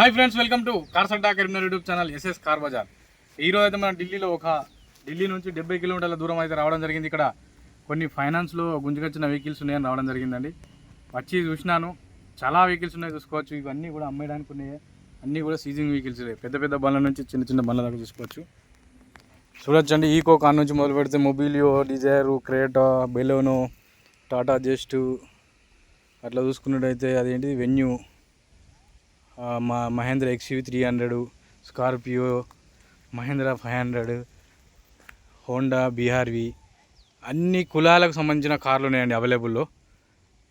Hi friends welcome to cars Adda Karimnagar YouTube channel SS car Bazaar ఈరోజు అయితే మనం ఢిల్లీలో ఒక ఢిల్లీ నుంచి డెబ్బై కిలోమీటర్ల దూరం అయితే రావడం జరిగింది. ఇక్కడ కొన్ని ఫైనాన్స్లో గుంజుకొచ్చిన వెహికల్స్ ఉన్నాయని రావడం జరిగిందండి. వచ్చి చూసినాను. చాలా వెహికల్స్ ఉన్నాయి చూసుకోవచ్చు. ఇవన్నీ కూడా అమ్మేయడానికి ఉన్నాయి. అన్నీ కూడా సీజింగ్ వెహికల్స్ పెద్ద పెద్ద బండ్ల నుంచి చిన్న చిన్న బండ్ల దాకా చూసుకోవచ్చు. చూడొచ్చండి. ఈకో కార్ నుంచి మొదలు పెడితే Mobilio Dzire Creta Baleno Tata Zest అట్లా చూసుకున్నట్టయితే అదేంటి? వెన్యూ మా Mahindra XUV three hundred Scorpio Mahindra five hundred Honda BRV అన్ని కులాలకు సంబంధించిన కార్లు ఉన్నాయండి అవైలబుల్లో.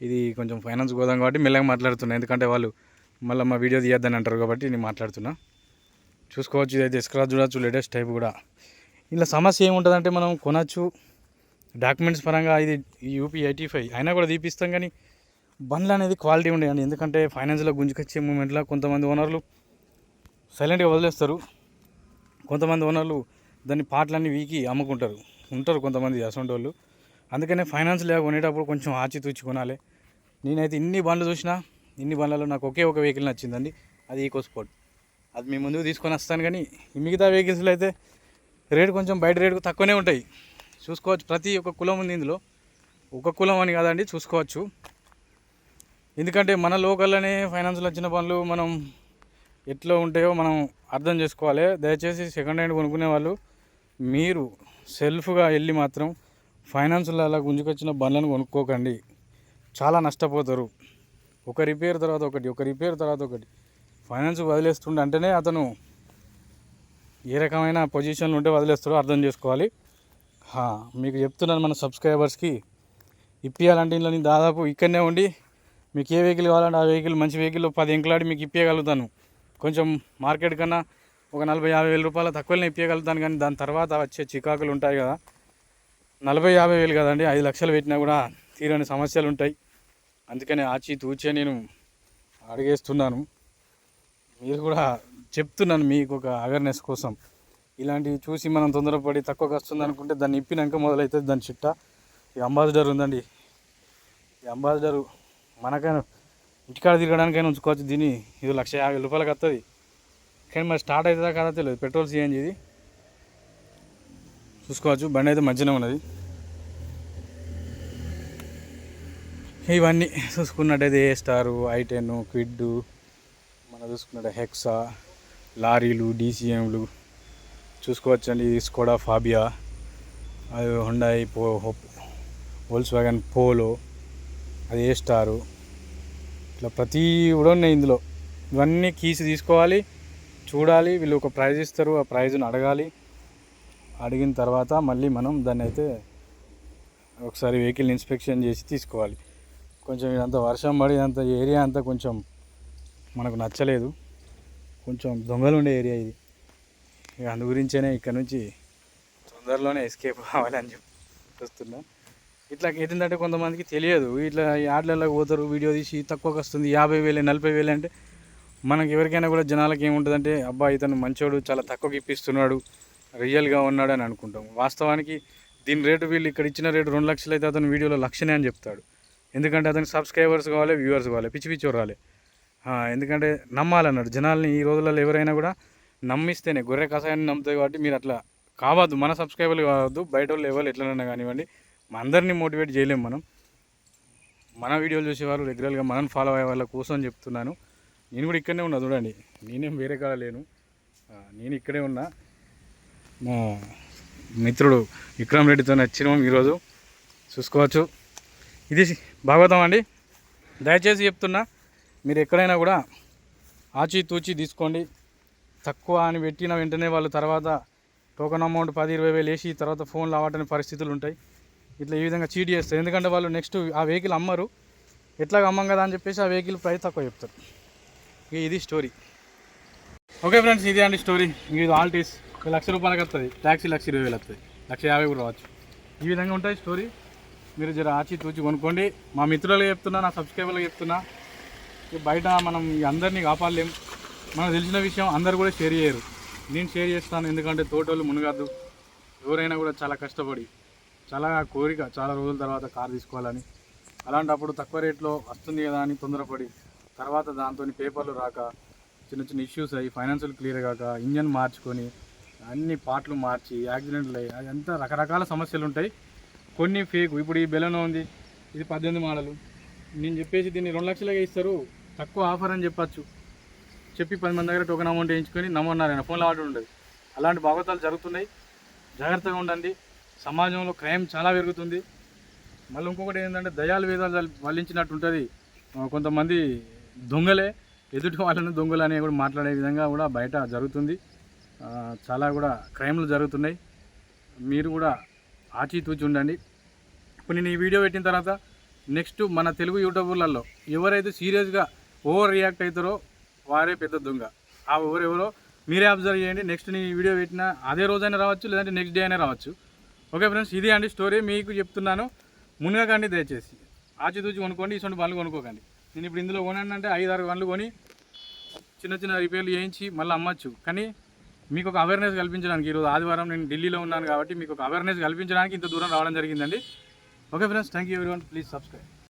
ఇది కొంచెం ఫైనాన్స్ గోదాం కాబట్టి మెల్లగా మాట్లాడుతున్నా. ఎందుకంటే వాళ్ళు మళ్ళీ మా వీడియో తీయద్దని అంటారు కాబట్టి నేను మాట్లాడుతున్నా. చూసుకోవచ్చు ఇదైతే స్క్రాచ్ చూడొచ్చు లేటెస్ట్ టైప్ కూడా. ఇలా సమస్య ఏముంటుందంటే మనం కొనచ్చు. డాక్యుమెంట్స్ పరంగా ఇది యూపీ ఎయిటీ ఫైవ్ అయినా కూడా తీపిస్తాం కానీ బండ్లు అనేది క్వాలిటీ ఉండేయండి ఎందుకంటే ఫైనాన్స్లో గుంజుకొచ్చే మూమెంట్లో కొంతమంది ఓనర్లు సైలెంట్గా వదిలేస్తారు. కొంతమంది ఓనర్లు దాన్ని పాటలన్నీ వీకి అమ్ముకుంటారు. ఉంటారు కొంతమంది అసొంటి వాళ్ళు అందుకనే ఫైనాన్స్ లేక కొనేటప్పుడు కొంచెం ఆచితూచి కొనాలి. నేనైతే ఇన్ని బండ్లు చూసినా ఇన్ని బండ్లలో నాకు ఒకే ఒక వెహికల్ నచ్చిందండి. అది ఈకో స్పోర్ట్ అది మీ ముందుకు తీసుకొని వస్తాను కానీ మిగతా వెహికల్స్లో అయితే రేటు కొంచెం బయట రేటుకు తక్కువనే ఉంటాయి. చూసుకోవచ్చు. ప్రతి ఒక్క కులం ఉంది ఇందులో. ఒక కులం అని కాదండి చూసుకోవచ్చు. ఎందుకంటే మన లోకల్లోనే ఫైనాన్స్లో వచ్చిన పనులు మనం ఎట్లా ఉంటాయో మనం అర్థం చేసుకోవాలి. దయచేసి సెకండ్ హ్యాండ్ కొనుక్కునే వాళ్ళు మీరు సెల్ఫ్గా వెళ్ళి మాత్రం ఫైనాన్స్లో అలా గుంజుకొచ్చిన బండ్లను కొనుక్కోకండి. చాలా నష్టపోతారు. ఒక రిపేర్ తర్వాత ఒకటి ఒక రిపేర్ తర్వాత ఒకటి. ఫైనాన్స్ వదిలేస్తుండే అంటేనే అతను ఏ రకమైన పొజిషన్లు ఉంటే వదిలేస్తాడో అర్థం చేసుకోవాలి. మీకు చెప్తున్నాను మన సబ్స్క్రైబర్స్కి ఇప్పియాలంటే ఇంట్లో దాదాపు ఇక్కడనే ఉండి మీకు ఏ వెహికల్ కావాలంటే ఆ వెహికల్ మంచి వెహికల్ పది ఎంకలాడి మీకు ఇప్పగలుగుతాను కొంచెం మార్కెట్ కన్నా ఒక నలభై యాభై వేల రూపాయల తక్కువనే ఇప్పగలుగుతాను కానీ దాని తర్వాత వచ్చే చికాకులు ఉంటాయి కదా. నలభై యాభై వేలు కదండి ఐదు లక్షలు పెట్టినా కూడా తీరని సమస్యలు ఉంటాయి. అందుకని ఆచి తూచే నేను అడిగేస్తున్నాను. మీరు కూడా చెప్తున్నాను మీకు ఒక అవేర్నెస్ కోసం. ఇలాంటివి చూసి మనం తొందరపడి తక్కువకి వస్తుంది అనుకుంటే దాన్ని ఇప్పినాక మొదలవుతుంది దాని చిట్ట. ఈ అంబాసిడర్ ఉందండి. ఈ అంబాసిడరు మనకైనా ఇంటికాడ తిరగడానికైనా ఉంచుకోవచ్చు. దీన్ని ఇది లక్ష యాభై రూపాయలకి వస్తుంది కానీ మరి స్టార్ట్ అవుతుందా కదా తెలియదు. పెట్రోల్ చేయండి ఇది. చూసుకోవచ్చు. బండి అయితే మంచిగా ఉన్నది. ఇవన్నీ చూసుకున్నట్టయితే A star I ten Kwid మనం చూసుకున్నట్టు హెక్సా లారీలు డీసీఎంలు. చూసుకోవచ్చండి. Skoda Fabia. అది హుండాయి పో వోల్స్ వ్యాగన్ పోలో. అది ఏ స్టారు ఇట్లా ప్రతి కూడా ఉన్నాయి ఇందులో. ఇవన్నీ కీస్ తీసుకోవాలి చూడాలి వీళ్ళు ఒక ప్రైజ్ ఇస్తారు ఆ ప్రైజ్ని అడగాలి. అడిగిన తర్వాత మళ్ళీ మనం దాన్ని అయితే ఒకసారి వెహికల్ ఇన్స్పెక్షన్ చేసి తీసుకోవాలి. కొంచెం ఇదంతా వర్షం పడి అంత ఏరియా అంతా కొంచెం మనకు నచ్చలేదు. కొంచెం దొంగలు ఉండే ఏరియా ఇది. ఇక అందు గురించేనే ఇక్కడ నుంచి తొందరలోనే ఎస్కేప్ కావాలని చెప్పి చూస్తున్నా ఇట్లా ఏంటంటే కొంతమందికి తెలియదు. ఇట్లా యాడ్లలోకి పోతారు వీడియో తీసి తక్కువకి వస్తుంది యాభై వేలు నలభై వేలు అంటే మనకి ఎవరికైనా కూడా జనాలకి ఏముంటుందంటే అబ్బా ఇతను మంచోడు చాలా తక్కువకి ఇప్పిస్తున్నాడు రియల్గా ఉన్నాడు అని అనుకుంటాం. వాస్తవానికి దీని రేటు వీళ్ళు ఇక్కడ ఇచ్చిన రేటు రెండు లక్షలు అయితే అతను వీడియోలో లక్షనే అని చెప్తాడు. ఎందుకంటే అతనికి సబ్స్క్రైబర్స్ కావాలి వ్యూవర్స్ కావాలి పిచ్చి పిచ్చి రాలే. ఎందుకంటే నమ్మాలన్నాడు. జనాల్ని ఈ రోజులలో ఎవరైనా కూడా నమ్మిస్తేనే గొర్రె కషాయాన్ని నమ్ముతాయి కాబట్టి మీరు అట్లా కావద్దు. మన సబ్స్క్రైబర్లు కావద్దు బయట వాళ్ళు ఎవరు ఎట్లనైనా కానివ్వండి అందరినీ మోటివేట్ చేయలేము మనం. మన వీడియోలు చూసేవారు రెగ్యులర్గా మనం ఫాలో అయ్యే వాళ్ళ కోసం చెప్తున్నాను. నేను కూడా ఇక్కడనే ఉన్నా చూడండి. నేనేం వేరే కాడ లేను. నేను ఇక్కడే ఉన్నా. మా మిత్రుడు విక్రమ్ రెడ్డితో నచ్చినాం ఈరోజు చూసుకోవచ్చు. ఇది భాగవతం అండి. దయచేసి చెప్తున్నా మీరు ఎక్కడైనా కూడా ఆచి తూచి తీసుకోండి. తక్కువ అని పెట్టిన వెంటనే వాళ్ళు తర్వాత టోకన్ అమౌంట్ పది ఇరవై వేలు వేసి తర్వాత ఫోన్లు అవ్వటని పరిస్థితులు ఉంటాయి. ఇట్లా ఈ విధంగా చీట్ చేస్తారు. ఎందుకంటే వాళ్ళు నెక్స్ట్ ఆ వెహికల్ అమ్మరు. ఎట్లాగ అమ్మం కదా అని చెప్పేసి ఆ వెహికల్ ప్రైస్ తక్కువ చెప్తారు. ఇక ఇది స్టోరీ ఓకే ఫ్రెండ్స్ ఇది అండి స్టోరీ ఇది ఆల్టీస్ లక్ష రూపాయలకి వస్తుంది ట్యాక్సీ లక్ష ఇరవై వేలు వస్తుంది లక్ష యాభై కూడా రావచ్చు. ఈ విధంగా ఉంటుంది స్టోరీ మీరు జర ఆచి తూచి కొనుక్కోండి. మా మిత్రులకు చెప్తున్నా నా సబ్స్క్రైబర్లకు చెప్తున్నా. బయట మనం అందరినీ కాపాడలేం. మనకు తెలిసిన విషయం అందరు కూడా షేర్ చేయరు. నేను షేర్ చేస్తాను. ఎందుకంటే తోటోళ్ళు మునగద్దు. ఎవరైనా కూడా చాలా కష్టపడి చాలా కోరిక చాలా రోజుల తర్వాత కార్ తీసుకోవాలని. అలాంటప్పుడు తక్కువ రేట్లో వస్తుంది కదా అని తొందరపడి తర్వాత దాంతో పేపర్లు రాక చిన్న చిన్న ఇష్యూస్ అయ్యి ఫైనాన్షియల్ క్లియర్ కాక ఇంజన్ మార్చుకొని అన్ని పార్ట్లు మార్చి యాక్సిడెంట్లు అయ్యి అదంతా రకరకాల సమస్యలు ఉంటాయి. కొన్ని ఫేక్ ఇప్పుడు ఈ బెలనో ఉంది ఇది పద్దెనిమిది మోడలు. నేను చెప్పేసి దీన్ని రెండు లక్షలుగా ఇస్తారు తక్కువ ఆఫర్ అని చెప్పచ్చు. చెప్పి పది మంది దగ్గర టోకెన్ అమౌంట్ వేయించుకొని నమ్మన్నారు ఆయన ఫోన్లో ఆర్డర్ ఉండదు. అలాంటి భాగవతాలు జరుగుతున్నాయి. జాగ్రత్తగా ఉండండి. సమాజంలో క్రైమ్ చాలా పెరుగుతుంది. మళ్ళీ ఇంకొకటి ఏంటంటే దయాలు వేదాలు జల్- వల్లించినట్టు ఉంటుంది. కొంతమంది దొంగలే ఎదుటి వాళ్ళని దొంగలు అనే కూడా మాట్లాడే విధంగా కూడా బయట జరుగుతుంది. చాలా కూడా క్రైమ్లు జరుగుతున్నాయి. మీరు కూడా ఆచితూచి ఉండండి. ఇప్పుడు నేను ఈ వీడియో పెట్టిన తర్వాత నెక్స్ట్ మన తెలుగు యూట్యూబర్లలో ఎవరైతే సీరియస్గా ఓవర్ రియాక్ట్ అవుతారో వారే పెద్ద దొంగ. ఆ ఎవరెవరో మీరే అబ్జర్వ్ చేయండి. నెక్స్ట్ నేను ఈ వీడియో పెట్టిన అదే రోజైనా రావచ్చు లేదంటే నెక్స్ట్ డే అయినా రావచ్చు. ఓకే ఫ్రెండ్స్ ఇది అండి స్టోరీ మీకు చెప్తున్నాను. మునగకండి దయచేసి. ఆచితూచి కొనుక్కోండి ఇటువంటి పనులు కొనుక్కోకండి. నేను ఇప్పుడు ఇందులో కొనంటే అంటే ఐదు ఆరు పనులు కొని చిన్న చిన్న రిపేర్లు చేయించి మళ్ళీ అమ్మచ్చు. కానీ మీకు ఒక అవేర్నెస్ కల్పించడానికి ఈరోజు ఆదివారం నేను ఢిల్లీలో ఉన్నాను కాబట్టి మీకు ఒక అవేర్నెస్ కల్పించడానికి ఇంత దూరం రావడం జరిగిందండి. ఓకే ఫ్రెండ్స్ థ్యాంక్ యూ ఎవరి ప్లీజ్ సబ్స్క్రైబ్